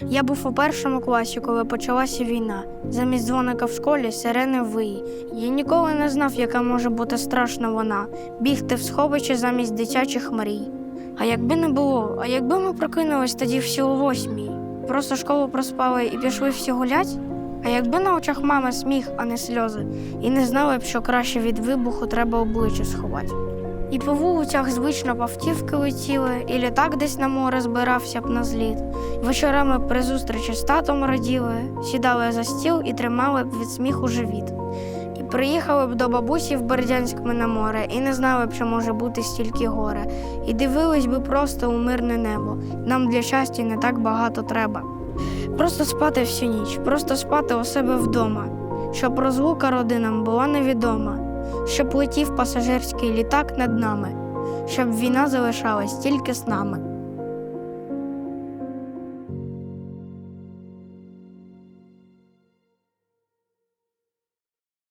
Я був у першому класі, коли почалася війна. Замість дзвоника в школі сирени виї. Я ніколи не знав, яка може бути страшна вона бігти в сховище замість дитячих мрій. А якби не було, а якби ми прокинулись тоді всі о восьмій, просто школу проспали і пішли всі гулять? А якби на очах мами сміх, а не сльози, і не знали б, що краще від вибуху треба обличчя сховати. І по вулицях звично павтівки летіли, і літак десь на море збирався б на зліт. Вечорами при зустрічі з татом раділи, сідали за стіл і тримали б від сміху живіт. І приїхали б до бабусі в Бердянськ на море, і не знали б, що може бути стільки горе. І дивились би просто у мирне небо. Нам для щастя не так багато треба. Просто спати всю ніч, просто спати у себе вдома, щоб розлука родинам була невідома, щоб летів пасажирський літак над нами, щоб війна залишалась тільки з нами.